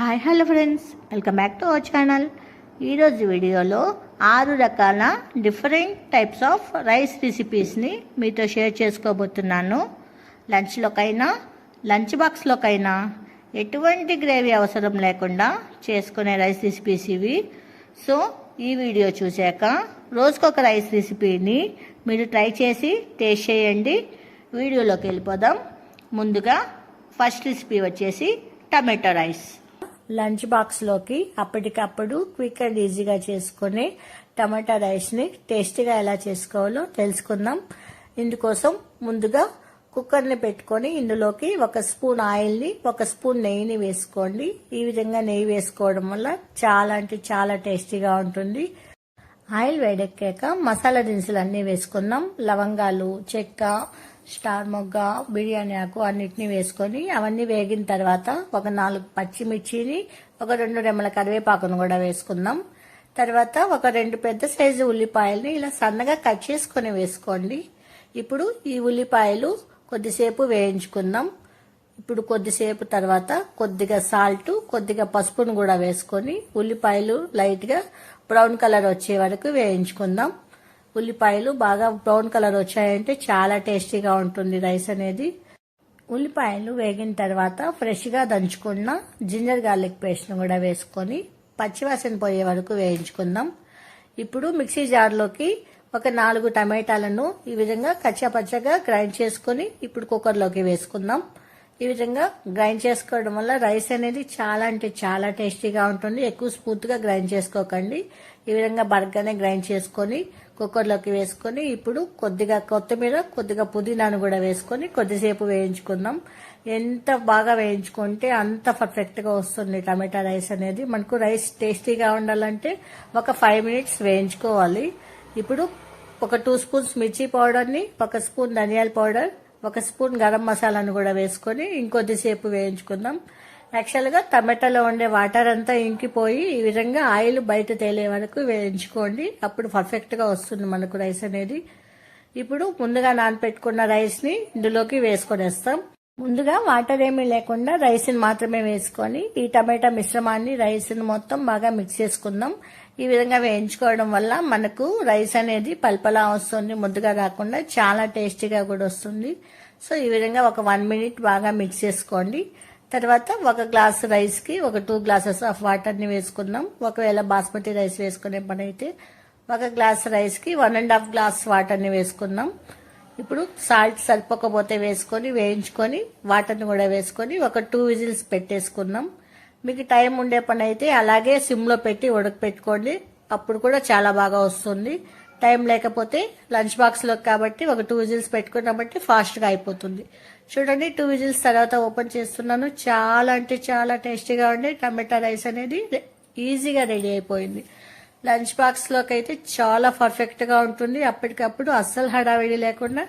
Hi hello friends. Welcome back to our channel. ఈరోజు వీడియోలో ఆరు రకాల డిఫరెంట్ టైప్స్ ఆఫ్ రైస్ రెసిపీస్ని మీతో షేర్ చేసుకోబోతున్నాను. లంచ్లోకైనా లంచ్ బాక్స్లోకైనా ఎటువంటి గ్రేవీ అవసరం లేకుండా చేసుకునే రైస్ రెసిపీస్ ఇవి. సో ఈ వీడియో చూశాక రోజుకొక రైస్ రెసిపీని మీరు ట్రై చేసి టేస్ట్ చేయండి. వీడియోలోకి వెళ్ళిపోదాం. ముందుగా ఫస్ట్ రెసిపీ వచ్చేసి టమాటో రైస్. లంచ్ బాక్స్లోకి అప్పటికప్పుడు క్విక్ అండ్ ఈజీగా చేసుకునే టమాటా రైస్ని టేస్టీగా ఎలా చేసుకోవాలో తెలుసుకుందాం. ఇందుకోసం ముందుగా కుక్కర్ని పెట్టుకొని ఇందులోకి ఒక స్పూన్ ఆయిల్ని ఒక స్పూన్ నెయ్యిని వేసుకోండి. ఈ విధంగా నెయ్యి వేసుకోవడం వల్ల చాలా అంటే చాలా టేస్టీగా ఉంటుంది. ఆయిల్ వేడెక్కాక మసాలా దినుసులు అన్నీ వేసుకుందాం. లవంగాలు చెక్క స్టార్ మొగ్గ బిర్యానీ ఆకు అన్నిటిని వేసుకొని అవన్నీ వేగిన తర్వాత ఒక నాలుగు పచ్చిమిర్చిని ఒక రెండు రెమ్మల కరివేపాకును కూడా వేసుకుందాం. తర్వాత ఒక రెండు పెద్ద సైజు ఉల్లిపాయల్ని ఇలా సన్నగా కట్ చేసుకొని వేసుకోండి. ఇప్పుడు ఈ ఉల్లిపాయలు కొద్దిసేపు వేయించుకుందాం. ఇప్పుడు కొద్దిసేపు తర్వాత కొద్దిగా సాల్ట్ కొద్దిగా పసుపును కూడా వేసుకొని ఉల్లిపాయలు లైట్గా బ్రౌన్ కలర్ వచ్చే వరకు వేయించుకుందాం. ఉల్లిపాయలు బాగా బ్రౌన్ కలర్ వచ్చాయంటే చాలా టేస్టీగా ఉంటుంది రైస్ అనేది. ఉల్లిపాయలు వేగిన తర్వాత ఫ్రెష్గా దంచుకున్న జింజర్ గార్లిక్ పేస్ట్ను కూడా వేసుకొని పచ్చివాసన పోయే వరకు వేయించుకుందాం. ఇప్పుడు మిక్సీ జార్లోకి ఒక నాలుగు టమాటాలను ఈ విధంగా కచ్చాపచ్చగా గ్రైండ్ చేసుకొని ఇప్పుడు కుక్కర్లోకి వేసుకుందాం. ఈ విధంగా గ్రైండ్ చేసుకోవడం వల్ల రైస్ అనేది చాలా అంటే చాలా టేస్టీగా ఉంటుంది. ఎక్కువ స్మూత్గా గ్రైండ్ చేసుకోకండి. ఈ విధంగా బర్గానే గ్రైండ్ చేసుకొని కుక్కర్లోకి వేసుకొని ఇప్పుడు కొద్దిగా కొత్తిమీర కొద్దిగా పుదీనాను కూడా వేసుకొని కొద్దిసేపు వేయించుకుందాం. ఎంత బాగా వేయించుకుంటే అంత పర్ఫెక్ట్గా వస్తుంది టమాటా రైస్ అనేది. మనకు రైస్ టేస్టీగా ఉండాలంటే ఒక ఫైవ్ మినిట్స్ వేయించుకోవాలి. ఇప్పుడు ఒక టూ స్పూన్స్ మిర్చి పౌడర్ని ఒక స్పూన్ ధనియాల పౌడర్ ఒక స్పూన్ గరం మసాలాను కూడా వేసుకొని ఇంకొద్దిసేపు వేయించుకుందాం. యాక్చువల్గా టమాటాలో ఉండే వాటర్ అంతా ఇంకిపోయి ఈ విధంగా ఆయిల్ బయట తేలే వరకు వేయించుకోండి. అప్పుడు పర్ఫెక్ట్గా వస్తుంది మనకు రైస్ అనేది. ఇప్పుడు ముందుగా నానపెట్టుకున్న రైస్ని ఇందులోకి వేసుకొనేస్తాం. ముందుగా వాటర్ ఏమీ లేకుండా రైస్ని మాత్రమే వేసుకొని ఈ టమాటా మిశ్రమాన్ని రైస్ని మొత్తం బాగా మిక్స్ చేసుకుందాం. ఈ విధంగా వేయించుకోవడం వల్ల మనకు రైస్ అనేది పల్పలా వస్తుంది. ముద్దుగా కాకుండా చాలా టేస్టీగా కూడా వస్తుంది. సో ఈ విధంగా ఒక వన్ మినిట్ బాగా మిక్స్ చేసుకోండి. తర్వాత ఒక గ్లాస్ రైస్కి ఒక టూ గ్లాసెస్ ఆఫ్ వాటర్ని వేసుకుందాం. ఒకవేళ బాస్మతి రైస్ వేసుకునే పని అయితే ఒక గ్లాస్ రైస్కి వన్ అండ్ హాఫ్ గ్లాస్ వాటర్ని వేసుకుందాం. ఇప్పుడు సాల్ట్ సరిపోకపోతే వేసుకొని వేయించుకొని వాటర్ని కూడా వేసుకొని ఒక టూ విజిల్స్ పెట్టేసుకుందాం. మీకు టైం ఉండే పని అయితే అలాగే సిమ్లో పెట్టి ఉడకపెట్టుకోండి. అప్పుడు కూడా చాలా బాగా వస్తుంది. టైం లేకపోతే లంచ్ బాక్స్లో కాబట్టి ఒక టూ విజిల్స్ పెట్టుకున్నాం బట్టి ఫాస్ట్గా అయిపోతుంది. చూడండి టూ విజిల్స్ తర్వాత ఓపెన్ చేస్తున్నాను. చాలా అంటే చాలా టేస్టీగా ఉండే టమాటా రైస్ అనేది ఈజీగా రెడీ అయిపోయింది. లంచ్ బాక్స్లోకి అయితే చాలా పర్ఫెక్ట్గా ఉంటుంది. అప్పటికప్పుడు అస్సలు హడావిడి లేకుండా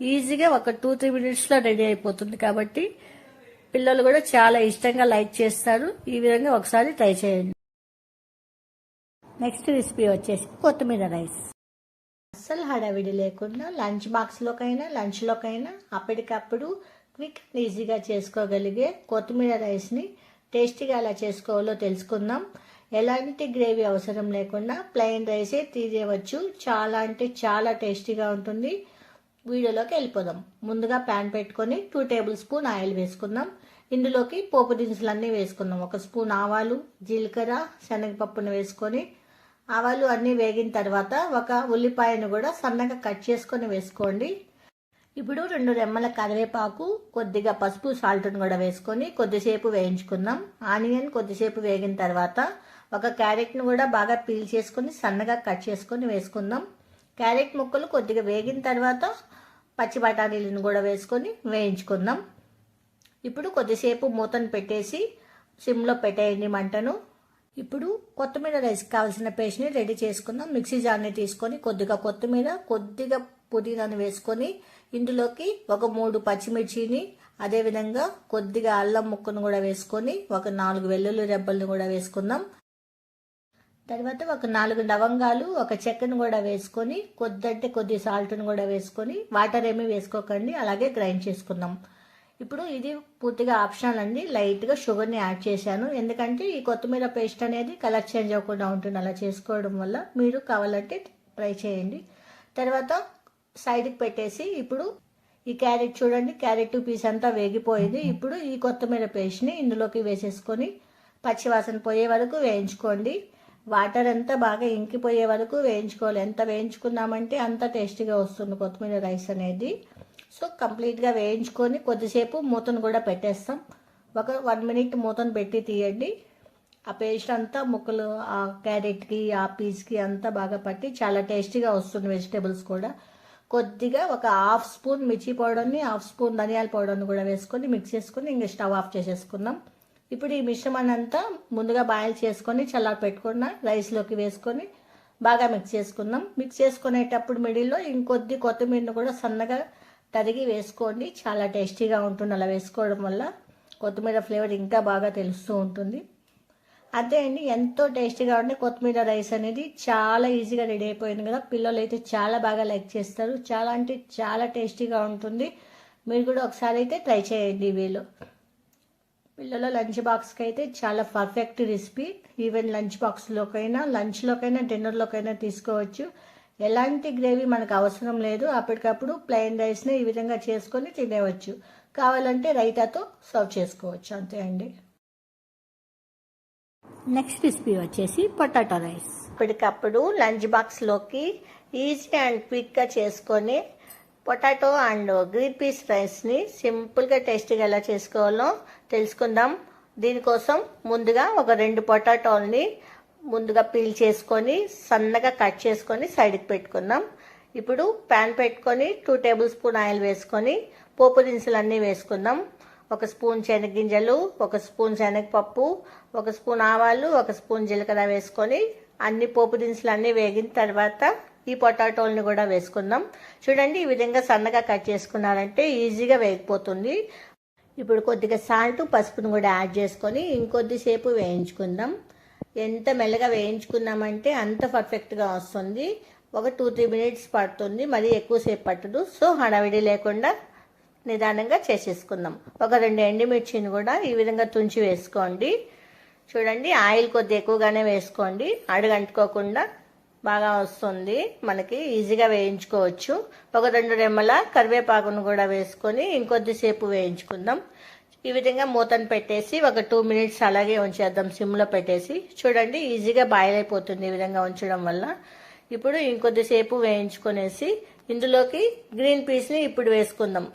ఈజీగా ఒక టూ త్రీ మినిట్స్లో రెడీ అయిపోతుంది కాబట్టి పిల్లలు కూడా చాలా ఇష్టంగా లైక్ చేస్తారు. ఈ విధంగా ఒకసారి ట్రై చేయండి. నెక్స్ట్ రెసిపీ వచ్చేసి కొత్తిమీర రైస్. అస్సలు హడావిడి లేకుండా లంచ్ బాక్స్లోకైనా లంచ్లోకైనా అప్పటికప్పుడు క్విక్ ఈజీగా చేసుకోగలిగే కొత్తిమీర రైస్ని టేస్టీగా ఎలా చేసుకోవాలో తెలుసుకుందాం. ఎలాంటి గ్రేవీ అవసరం లేకుండా ప్లెయిన్ రైసే తీసేయవచ్చు. చాలా అంటే చాలా టేస్టీగా ఉంటుంది. వీడియోలోకి వెళ్ళిపోదాం. ముందుగా ప్యాన్ పెట్టుకొని టూ టేబుల్ స్పూన్ ఆయిల్ వేసుకుందాం. ఇందులోకి పోపు దినుసులన్నీ వేసుకుందాం. ఒక స్పూన్ ఆవాలు జీలకర్ర శనగపప్పును వేసుకొని ఆవాలు అన్నీ వేగిన తర్వాత ఒక ఉల్లిపాయను కూడా సన్నగా కట్ చేసుకొని వేసుకోండి. ఇప్పుడు రెండు రెమ్మల కరివేపాకు కొద్దిగా పసుపు సాల్ట్ను కూడా వేసుకొని కొద్దిసేపు వేయించుకుందాం. ఆనియన్ కొద్దిసేపు వేగిన తర్వాత ఒక క్యారెట్ను కూడా బాగా పీల్ చేసుకొని సన్నగా కట్ చేసుకొని వేసుకుందాం. క్యారెట్ ముక్కలు కొద్దిగా వేగిన తర్వాత పచ్చి బఠానీలను కూడా వేసుకొని వేయించుకుందాం. ఇప్పుడు కొద్దిసేపు మూతను పెట్టేసి సిమ్లో పెట్టేయండి మంటను. ఇప్పుడు కొత్తిమీర రైస్ కావాల్సిన పేస్ట్ని రెడీ చేసుకుందాం. మిక్సీ జార్ని తీసుకొని కొద్దిగా కొత్తిమీర కొద్దిగా పుదీనాను వేసుకొని ఇందులోకి ఒక మూడు పచ్చిమిర్చిని అదేవిధంగా కొద్దిగా అల్లం ముక్కను కూడా వేసుకొని ఒక నాలుగు వెల్లుల్లి రెబ్బలను కూడా వేసుకుందాం. తర్వాత ఒక నాలుగు లవంగాలు ఒక చెక్కను కూడా వేసుకొని కొద్దంటే కొద్ది సాల్ట్ను కూడా వేసుకొని వాటర్ ఏమీ వేసుకోకండి అలాగే గ్రైండ్ చేసుకుందాం. ఇప్పుడు ఇది పూర్తిగా ఆప్షనల్ అండి. లైట్గా షుగర్ని యాడ్ చేశాను. ఎందుకంటే ఈ కొత్తిమీర పేస్ట్ అనేది కలర్ చేంజ్ అవ్వకుండా ఉంటుంది. అలా చేసుకోవడం వల్ల మీరు కావాలంటే ట్రై చేయండి. తర్వాత సైడ్కి పెట్టేసి ఇప్పుడు ఈ క్యారెట్ చూడండి. క్యారెట్ పీస్ అంతా వేగిపోయింది. ఇప్పుడు ఈ కొత్తిమీర పేస్ట్ని ఇందులోకి వేసేసుకొని పచ్చివాసన పోయే వరకు వేయించుకోండి. వాటర్ అంతా బాగా ఇంకిపోయే వరకు వేయించుకోవాలి. ఎంత వేయించుకున్నామంటే అంత టేస్టీగా వస్తుంది కొత్తిమీర రైస్ అనేది. సో కంప్లీట్గా వేయించుకొని కొద్దిసేపు మూతను కూడా పెట్టేస్తాం. ఒక వన్ మినిట్ మూతను పెట్టి తీయండి. ఆ పేస్ట్ అంతా ముక్కలు ఆ క్యారెట్కి ఆ పీస్కి అంతా బాగా పట్టి చాలా టేస్టీగా వస్తుంది వెజిటేబుల్స్ కూడా. కొద్దిగా ఒక హాఫ్ స్పూన్ మిర్చి పౌడర్ని హాఫ్ స్పూన్ ధనియాల పౌడర్ని కూడా వేసుకొని మిక్స్ చేసుకొని ఇంకా స్టవ్ ఆఫ్ చేసేసుకుందాం. ఇప్పుడు ఈ మిశ్రమాన్ని అంతా ముందుగా బాయిల్ చేసుకొని చల్లారి పెట్టుకున్న రైస్లోకి వేసుకొని బాగా మిక్స్ చేసుకుందాం. మిక్స్ చేసుకునేటప్పుడు మిడిల్లో ఇంకొద్ది కొత్తిమీరను కూడా సన్నగా తరిగి వేసుకోండి. చాలా టేస్టీగా ఉంటుంది అలా వేసుకోవడం వల్ల. కొత్తిమీర ఫ్లేవర్ ఇంకా బాగా తెలుస్తూ ఉంటుంది. అదే అండి ఎంతో టేస్టీగా ఉండే కొత్తిమీర రైస్ అనేది చాలా ఈజీగా రెడీ అయిపోయింది కదా. పిల్లలు అయితే చాలా బాగా లైక్ చేస్తారు. చాలా అంటే చాలా టేస్టీగా ఉంటుంది. మీరు కూడా ఒకసారి అయితే ట్రై చేయండి వీళ్ళు పిల్లల లంచ్ బాక్స్కి అయితే చాలా పర్ఫెక్ట్ రెసిపీ. ఈవెన్ లంచ్ బాక్స్లోకైనా లంచ్లోకైనా డిన్నర్లోకైనా తీసుకోవచ్చు. ఎలాంటి గ్రేవీ మనకు అవసరం లేదు అప్పటికప్పుడు ప్లెయిన్ రైస్ని ఈ విధంగా చేసుకొని తినేవచ్చు. కావాలంటే రైతాతో సర్వ్ చేసుకోవచ్చు అంతే అండి. నెక్స్ట్ రెసిపీ వచ్చేసి పొటాటో రైస్. ఇప్పటికప్పుడు లంచ్ బాక్స్లోకి ఈజీ అండ్ క్విక్గా చేసుకొని పొటాటో అండ్ గ్రీన్ పీస్ రైస్ని సింపుల్గా టేస్టీగా ఎలా చేసుకోవాలో తెలుసుకుందాం. దీనికోసం ముందుగా ఒక రెండు పొటాటోల్ని ముందుగా పీల్ చేసుకొని సన్నగా కట్ చేసుకొని సైడ్కి పెట్టుకుందాం. ఇప్పుడు ప్యాన్ పెట్టుకొని టూ టేబుల్ స్పూన్ ఆయిల్ వేసుకొని పోపు దినుసులు అన్నీ వేసుకుందాం. ఒక స్పూన్ శనగగింజలు ఒక స్పూన్ శనగపప్పు ఒక స్పూన్ ఆవాలు ఒక స్పూన్ జీలకర్ర వేసుకొని అన్ని పోపు దినుసులు అన్నీ వేగిన తర్వాత ఈ పొటాటోల్ని కూడా వేసుకుందాం. చూడండి ఈ విధంగా సన్నగా కట్ చేసుకున్నారంటే ఈజీగా వేగిపోతుంది. ఇప్పుడు కొద్దిగా సాల్ట్ పసుపును కూడా యాడ్ చేసుకొని ఇంకొద్దిసేపు వేయించుకుందాం. ఎంత మెల్లగా వేయించుకున్నామంటే అంత పర్ఫెక్ట్గా వస్తుంది. ఒక టూ త్రీ మినిట్స్ పడుతుంది. మరీ ఎక్కువసేపు పట్టదు. సో హడావిడి లేకుండా నిదానంగా చేసేసుకుందాం. ఒక రెండు ఎండుమిర్చిని కూడా ఈ విధంగా తుంచి వేసుకోండి. చూడండి ఆయిల్ కొద్ది ఎక్కువగానే వేసుకోండి. అడుగంటుకోకుండా బాగా వస్తుంది. మనకి ఈజీగా వేయించుకోవచ్చు. ఒక రెండు రెమ్మల కరివేపాకును కూడా వేసుకొని ఇంకొద్దిసేపు వేయించుకుందాం. ఈ విధంగా మూతను పెట్టేసి ఒక టూ మినిట్స్ అలాగే ఉంచేద్దాం సిమ్లో పెట్టేసి. చూడండి ఈజీగా బాయిల్ అయిపోతుంది ఈ విధంగా ఉంచడం వల్ల. ఇప్పుడు ఇంకొద్దిసేపు వేయించుకునేసి ఇందులోకి గ్రీన్ పీస్ని ఇప్పుడు వేసుకుందాం.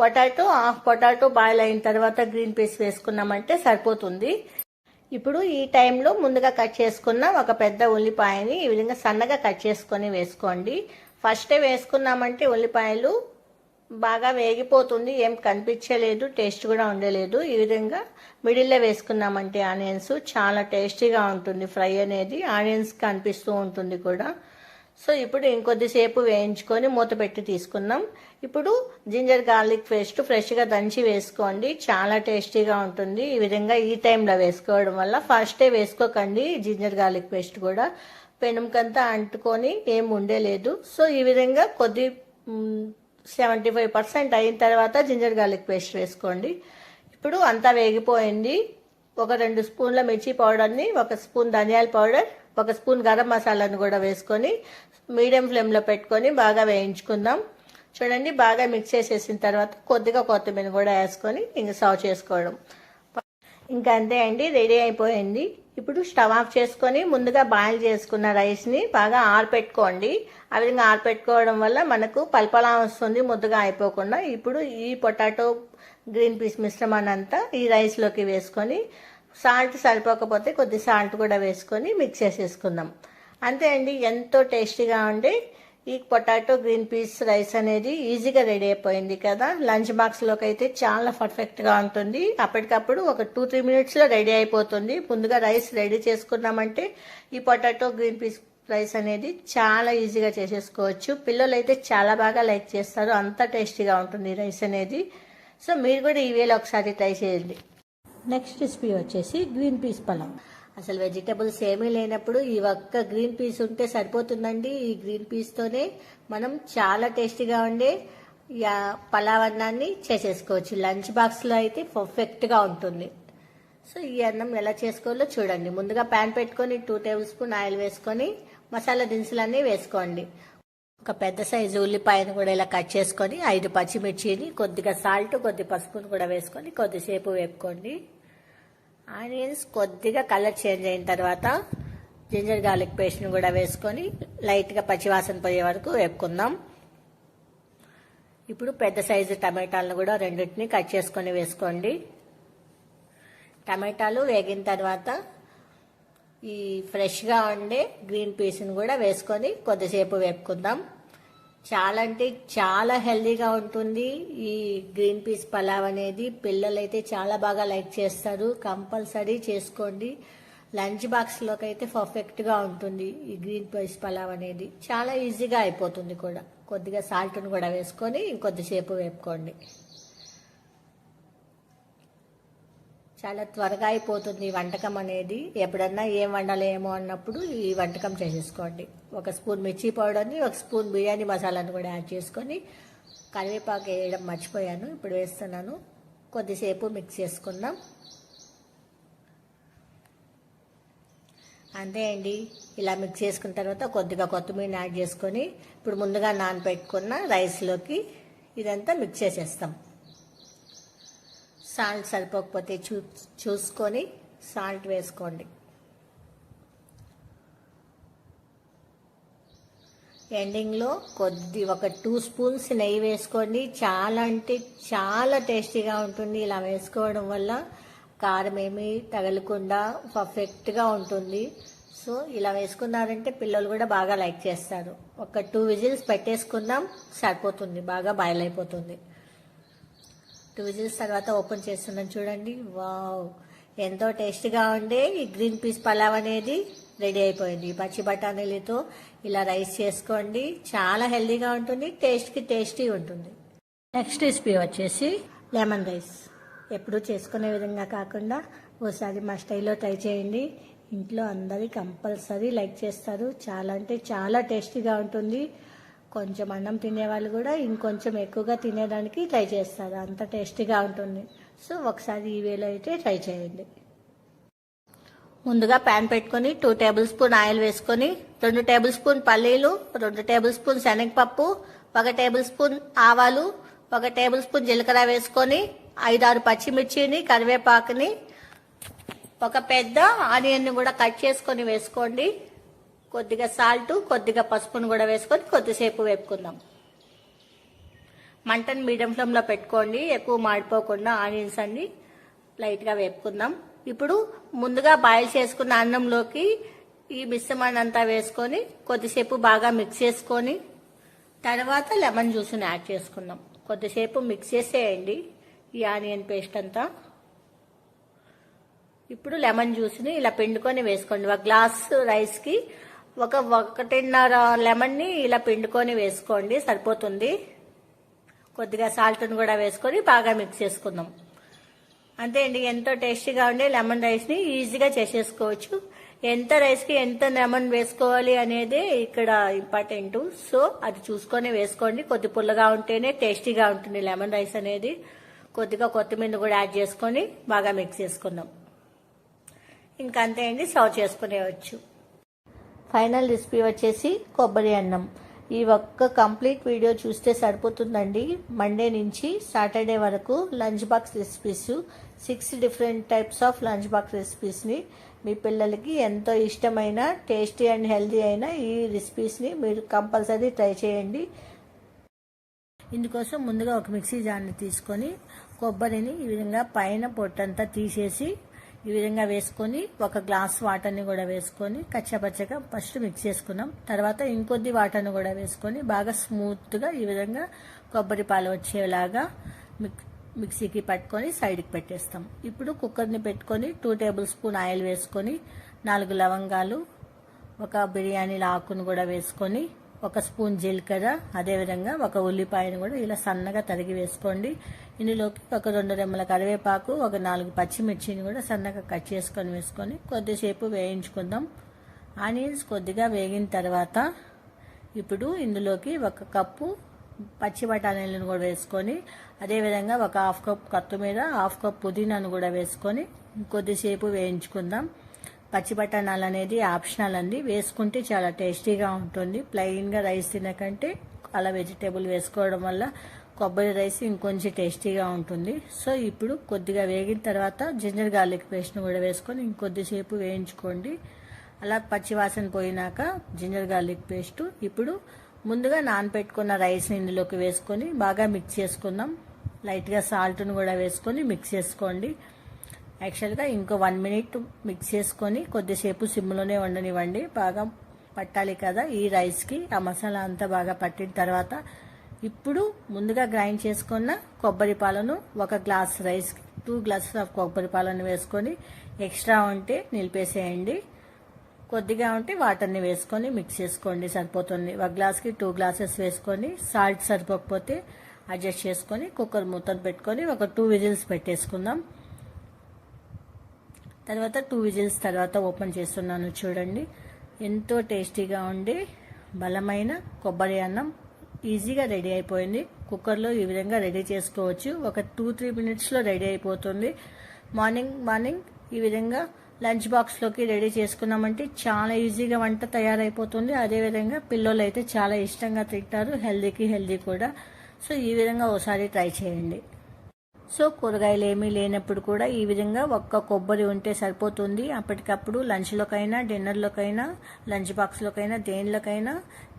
పొటాటో హాఫ్ పొటాటో బాయిల్ అయిన తర్వాత గ్రీన్ పీస్ వేసుకున్నామంటే సరిపోతుంది. ఇప్పుడు ఈ టైంలో ముందుగా కట్ చేసుకున్న ఒక పెద్ద ఉల్లిపాయని ఈ విధంగా సన్నగా కట్ చేసుకొని వేసుకోండి. ఫస్టే వేసుకున్నామంటే ఉల్లిపాయలు బాగా వేగిపోతుంది ఏం కనిపించలేదు టేస్ట్ కూడా ఉండలేదు. ఈ విధంగా మిడిల్లో వేసుకున్నామంటే ఆనియన్స్ చాలా టేస్టీగా ఉంటుంది ఫ్రై అనేది ఆనియన్స్ కనిపిస్తూ ఉంటుంది కూడా. సో ఇప్పుడు ఇంకొద్దిసేపు వేయించుకొని మూత పెట్టి తీసుకుందాం. ఇప్పుడు జింజర్ గార్లిక్ పేస్ట్ ఫ్రెష్గా దంచి వేసుకోండి చాలా టేస్టీగా ఉంటుంది. ఈ విధంగా ఈ టైంలో వేసుకోవడం వల్ల ఫస్టే వేసుకోకండి జింజర్ గార్లిక్ పేస్ట్ కూడా. పెనుముకంతా అంటుకొని ఏం ఉండేలేదు. సో ఈ విధంగా కొద్ది సెవెంటీ ఫైవ్ పర్సెంట్ అయిన తర్వాత జింజర్ గార్లిక్ పేస్ట్ వేసుకోండి. ఇప్పుడు అంతా వేగిపోయింది. ఒక రెండు స్పూన్ల మిర్చి పౌడర్ని ఒక స్పూన్ ధనియాల పౌడర్ ఒక స్పూన్ గరం మసాలాను కూడా వేసుకొని మీడియం ఫ్లేమ్లో పెట్టుకొని బాగా వేయించుకుందాం. చూడండి బాగా మిక్స్ చేసేసిన తర్వాత కొద్దిగా కొత్తిమీర కూడా వేసుకొని ఇంకా సర్వ్ చేసుకోవడం. ఇంకా అంతే అండి రెడీ అయిపోయింది. ఇప్పుడు స్టవ్ ఆఫ్ చేసుకొని ముందుగా బాయిల్ చేసుకున్న రైస్ని బాగా ఆరపెట్టుకోండి. ఆ విధంగా ఆరపెట్టుకోవడం వల్ల మనకు పల్పలా వస్తుంది ముద్దగా అయిపోకుండా. ఇప్పుడు ఈ పొటాటో గ్రీన్ పీస్ మిశ్రమాన్ని అంతా ఈ రైస్లోకి వేసుకొని సాల్ట్ సరిపోకపోతే కొద్ది సాల్ట్ కూడా వేసుకొని మిక్స్ చేసేసుకుందాం. అంతే అండి ఎంతో టేస్టీగా ఉండి ఈ పొటాటో గ్రీన్ పీస్ రైస్ అనేది ఈజీగా రెడీ అయిపోయింది కదా. లంచ్ బాక్స్లోకి అయితే చాలా పర్ఫెక్ట్గా ఉంటుంది. అప్పటికప్పుడు ఒక టూ త్రీ మినిట్స్లో రెడీ అయిపోతుంది. ముందుగా రైస్ రెడీ చేసుకున్నామంటే ఈ పొటాటో గ్రీన్ పీస్ రైస్ అనేది చాలా ఈజీగా చేసేసుకోవచ్చు. పిల్లలు అయితే చాలా బాగా లైక్ చేస్తారు. అంత టేస్టీగా ఉంటుంది ఈ రైస్ అనేది. సో మీరు కూడా ఈ వేళ ఒకసారి ట్రై చేయండి. నెక్స్ట్ రెసిపీ వచ్చేసి గ్రీన్ పీస్ పలావ్. అసలు వెజిటబుల్స్ ఏమీ లేనప్పుడు ఈ ఒక్క గ్రీన్ పీస్ ఉంటే సరిపోతుందండి. ఈ గ్రీన్ పీస్తోనే మనం చాలా టేస్టీగా ఉండే పలావ్ అన్నాన్ని చేసేసుకోవచ్చు. లంచ్ బాక్స్లో అయితే పర్ఫెక్ట్గా ఉంటుంది. సో ఈ అన్నం ఎలా చేసుకోవాలో చూడండి. ముందుగా ప్యాన్ పెట్టుకొని టూ టేబుల్ స్పూన్ ఆయిల్ వేసుకొని మసాలా దినుసులన్నీ వేసుకోండి. ఒక పెద్ద సైజు ఉల్లిపాయను కూడా ఇలా కట్ చేసుకొని ఐదు పచ్చిమిర్చిని కొద్దిగా సాల్ట్ కొద్ది పసుపును కూడా వేసుకొని కొద్దిసేపు వేపుకోండి. ఆనియన్స్ కొద్దిగా కలర్ చేంజ్ అయిన తర్వాత జింజర్ గార్లిక్ పేస్ట్ని కూడా వేసుకొని లైట్గా పచ్చివాసన పోయే వరకు వేపుకుందాం. ఇప్పుడు పెద్ద సైజు టమాటాలను కూడా రెండింటిని కట్ చేసుకొని వేసుకోండి. టమాటాలు వేగిన తర్వాత ఈ ఫ్రెష్గా ఉండే గ్రీన్ పీస్ని కూడా వేసుకొని కొద్దిసేపు వేపుకుందాం. చాలా అంటే చాలా హెల్దీగా ఉంటుంది. ఈ గ్రీన్ పీస్ పలావ్ అనేది పిల్లలైతే చాలా బాగా లైక్ చేస్తారు. కంపల్సరీ చేసుకోండి. లంచ్ బాక్స్లోకి అయితే పర్ఫెక్ట్గా ఉంటుంది ఈ గ్రీన్ పీస్ పలావ్ అనేది. చాలా ఈజీగా అయిపోతుంది కూడా. కొద్దిగా సాల్ట్ను కూడా వేసుకొని ఇంకొద్దిసేపు వేపుకోండి. చాలా త్వరగా అయిపోతుంది ఈ వంటకం అనేది. ఎప్పుడన్నా ఏం వండాలేమో అన్నప్పుడు ఈ వంటకం చేసేసుకోండి. ఒక స్పూన్ మిర్చి పౌడర్ని ఒక స్పూన్ బిర్యానీ మసాలాను కూడా యాడ్ చేసుకొని కరివేపాకు వేయడం మర్చిపోయాను. ఇప్పుడు వేస్తున్నాను. కొద్దిసేపు మిక్స్ చేసుకుందాం. అంతే అండి. ఇలా మిక్స్ చేసుకున్న తర్వాత కొద్దిగా కొత్తిమీర యాడ్ చేసుకొని ఇప్పుడు ముందుగా నానబెట్టుకున్న రైస్లోకి ఇదంతా మిక్స్ చేసేస్తాం. సాల్ట్ సరిపోకపోతే చూ చూసుకొని సాల్ట్ వేసుకోండి. ఎండింగ్లో కొద్ది ఒక టూ స్పూన్స్ నెయ్యి వేసుకోండి. చాలా అంటే చాలా టేస్టీగా ఉంటుంది. ఇలా వేసుకోవడం వల్ల కారం ఏమీ తగలకుండా పర్ఫెక్ట్గా ఉంటుంది. సో ఇలా వేసుకున్నారంటే పిల్లలు కూడా బాగా లైక్ చేస్తారు. ఒక టూ విజిల్స్ పెట్టేసుకుందాం సరిపోతుంది. బాగా బాయిల్ అయిపోతుంది. టూ విజిల్స్ తర్వాత ఓపెన్ చేస్తున్నాను చూడండి. వావ్. ఎంతో టేస్టీగా ఉండే ఈ గ్రీన్ పీస్ పలావ్ అనేది రెడీ అయిపోయింది. పచ్చి బఠానీలతో ఇలా రైస్ చేసుకోండి. చాలా హెల్దీగా ఉంటుంది టేస్ట్కి టేస్టీ ఉంటుంది. నెక్స్ట్ రెసిపీ వచ్చేసి లెమన్ రైస్. ఎప్పుడూ చేసుకునే విధంగా కాకుండా ఓసారి మా స్టైల్లో ట్రై చేయండి. ఇంట్లో అందరి కంపల్సరీ లైక్ చేస్తారు. చాలా అంటే చాలా టేస్టీగా ఉంటుంది. కొంచెం అన్నం తినేవాళ్ళు కూడా ఇంకొంచెం ఎక్కువగా తినేదానికి ట్రై చేస్తారు. అంత టేస్టీగా ఉంటుంది. సో ఒకసారి ఈ వేలో అయితే ట్రై చేయండి. ముందుగా ప్యాన్ పెట్టుకొని టూ టేబుల్ స్పూన్ ఆయిల్ వేసుకొని రెండు టేబుల్ స్పూన్ పల్లీలు రెండు టేబుల్ స్పూన్ శనగపప్పు ఒక టేబుల్ స్పూన్ ఆవాలు ఒక టేబుల్ స్పూన్ జీలకర్ర వేసుకొని ఐదారు పచ్చిమిర్చిని కరివేపాకుని ఒక పెద్ద ఆనియన్ని కూడా కట్ చేసుకొని వేసుకోండి. కొద్దిగా సాల్ట్ కొద్దిగా పసుపును కూడా వేసుకొని కొద్దిసేపు వేపుకుందాం. మంటను మీడియం ఫ్లేమ్లో పెట్టుకోండి ఎక్కువ మాడిపోకుండా ఆనియన్స్ అన్ని లైట్గా వేపుకుందాం. ఇప్పుడు ముందుగా బాయిల్ చేసుకున్న అన్నంలోకి ఈ మిశ్రమాన్ని అంతా వేసుకొని కొద్దిసేపు బాగా మిక్స్ చేసుకొని తర్వాత లెమన్ జ్యూస్ని యాడ్ చేసుకుందాం. కొద్దిసేపు మిక్స్ చేసేయండి ఈ ఆనియన్ పేస్ట్ అంతా. ఇప్పుడు లెమన్ జ్యూస్ని ఇలా పిండుకొని వేసుకోండి. ఒక గ్లాస్ రైస్కి ఒక ఒకటిన్నర లెమన్ని ఇలా పిండుకొని వేసుకోండి సరిపోతుంది. కొద్దిగా సాల్ట్ని కూడా వేసుకొని బాగా మిక్స్ చేసుకుందాం. అంతే అండి ఎంతో టేస్టీగా ఉండే లెమన్ రైస్ని ఈజీగా చేసేసుకోవచ్చు. ఎంత రైస్కి ఎంత లెమన్ వేసుకోవాలి అనేది ఇక్కడ ఇంపార్టెంట్. సో అది చూసుకొని వేసుకోండి. కొద్ది పుల్లగా ఉంటేనే టేస్టీగా ఉంటుంది లెమన్ రైస్ అనేది. కొద్దిగా కొత్తిమీర కూడా యాడ్ చేసుకొని బాగా మిక్స్ చేసుకుందాం. ఇంకా అంతే అండి సర్వ్ చేసుకునేవచ్చు ఫైనల్ రెసిపీ వచ్చేసి కొబ్బరి అన్నం. ఈ ఒక్క కంప్లీట్ వీడియో చూస్తే సరిపోతుందండి. మండే నుంచి సాటర్డే వరకు lunch box recipes six different types of lunch box రెసిపీస్ని మీ పిల్లలకి ఎంతో ఇష్టమైన టేస్టీ అండ్ హెల్తీ అయిన ఈ రెసిపీస్ని మీరు కంపల్సరీ ట్రై చేయండి. ఇందుకోసం ముందుగా ఒక మిక్సీ జార్ని తీసుకొని కొబ్బరిని ఈ విధంగా పైన పొట్టంతా తీసేసి ఈ విధంగా వేసుకొని ఒక గ్లాస్ వాటర్ని కూడా వేసుకొని కచ్చపచ్చగా ఫస్ట్ మిక్స్ చేసుకున్నాం. తర్వాత ఇంకొద్ది వాటర్ని కూడా వేసుకొని బాగా స్మూత్గా ఈ విధంగా కొబ్బరి పాలు వచ్చేలాగా మిక్ మిక్సీకి పట్టుకొని సైడ్కి పెట్టేస్తాం. ఇప్పుడు కుక్కర్ని పెట్టుకొని టూ టేబుల్ స్పూన్ ఆయిల్ వేసుకొని నాలుగు లవంగాలు ఒక బిర్యానీ ఆకును కూడా వేసుకొని ఒక స్పూన్ జీలకర్ర అదేవిధంగా ఒక ఉల్లిపాయను కూడా ఇలా సన్నగా తరిగి వేసుకోండి. ఇందులోకి ఒక రెండు రెమ్మల కరివేపాకు ఒక నాలుగు పచ్చిమిర్చిని కూడా సన్నగా కట్ చేసుకొని వేసుకొని కొద్దిసేపు వేయించుకుందాం. ఆనియన్స్ కొద్దిగా వేగిన తర్వాత ఇప్పుడు ఇందులోకి ఒక కప్పు పచ్చి బఠానీలను కూడా వేసుకొని అదేవిధంగా ఒక హాఫ్ కప్ కొత్తిమీర హాఫ్ కప్ పుదీనాను కూడా వేసుకొని కొద్దిసేపు వేయించుకుందాం. పచ్చి బఠానాలు అనేది ఆప్షనల్ అండి. వేసుకుంటే చాలా టేస్టీగా ఉంటుంది. ప్లెయిన్గా రైస్ తినకంటే అలా వెజిటేబుల్ వేసుకోవడం వల్ల కొబ్బరి రైస్ ఇంకొంచెం టేస్టీగా ఉంటుంది. సో ఇప్పుడు కొద్దిగా వేగిన తర్వాత జింజర్ గార్లిక్ పేస్ట్ను కూడా వేసుకొని ఇంకొద్దిసేపు వేయించుకోండి. అలా పచ్చి వాసన పోయినాక జింజర్ గార్లిక్ పేస్ట్ ఇప్పుడు ముందుగా నానబెట్టుకున్న రైస్ని ఇందులోకి వేసుకొని బాగా మిక్స్ చేసుకుందాం. లైట్గా సాల్ట్ను కూడా వేసుకొని మిక్స్ చేసుకోండి. యాక్చువల్గా ఇంకో వన్ మినిట్ మిక్స్ చేసుకొని కొద్దిసేపు సిమ్లోనే వండనివ్వండి. బాగా పట్టాలి కదా ఈ రైస్కి ఆ మసాలా అంతా బాగా పట్టిన తర్వాత ఇప్పుడు ముందుగా గ్రైండ్ చేసుకున్న కొబ్బరి పాలను ఒక గ్లాస్ రైస్కి టూ గ్లాసెస్ ఆఫ్ కొబ్బరి పాలను వేసుకొని ఎక్స్ట్రా ఉంటే నిలిపేసేయండి. కొద్దిగా ఉంటే వాటర్ని వేసుకొని మిక్స్ చేసుకోండి సరిపోతుంది. ఒక గ్లాస్కి టూ గ్లాసెస్ వేసుకొని సాల్ట్ సరిపోకపోతే అడ్జస్ట్ చేసుకొని కుక్కర్ మూతను పెట్టుకొని ఒక టూ విజిల్స్ పెట్టేసుకుందాం. తర్వాత టూ విజిల్స్ తర్వాత ఓపెన్ చేస్తున్నాను చూడండి. ఎంతో టేస్టీగా ఉండి బలమైన కొబ్బరి అన్నం ఈజీగా రెడీ అయిపోయింది. కుక్కర్లో ఈ విధంగా రెడీ చేసుకోవచ్చు. ఒక టూ త్రీ మినిట్స్లో రెడీ అయిపోతుంది. మార్నింగ్ మార్నింగ్ ఈ విధంగా లంచ్ బాక్స్లోకి రెడీ చేసుకున్నామంటే చాలా ఈజీగా వంట తయారైపోతుంది. అదేవిధంగా పిల్లలు అయితే చాలా ఇష్టంగా తింటారు. హెల్దీకి హెల్దీ కూడా. సో ఈ విధంగా ఒకసారి ట్రై చేయండి. సో కూరగాయలు ఏమీ లేనప్పుడు కూడా ఈ విధంగా ఒక్క కొబ్బరి ఉంటే సరిపోతుంది. అప్పటికప్పుడు లంచ్లోకైనా డిన్నర్లోకైనా లంచ్ బాక్స్లోకైనా దేనిలోకైనా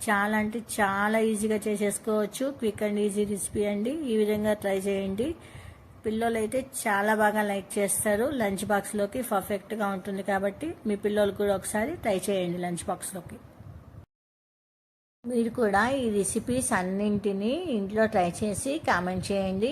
చాలా అంటే చాలా ఈజీగా చేసేసుకోవచ్చు. క్విక్ అండ్ ఈజీ రెసిపీ అండి. ఈ విధంగా ట్రై చేయండి. పిల్లలు అయితే చాలా బాగా లైక్ చేస్తారు. లంచ్ బాక్స్లోకి పర్ఫెక్ట్గా ఉంటుంది కాబట్టి మీ పిల్లలు కూడా ఒకసారి ట్రై చేయండి లంచ్ బాక్స్లోకి. మీరు కూడా ఈ రెసిపీస్ అన్నింటినీ ఇంట్లో ట్రై చేసి కామెంట్ చేయండి.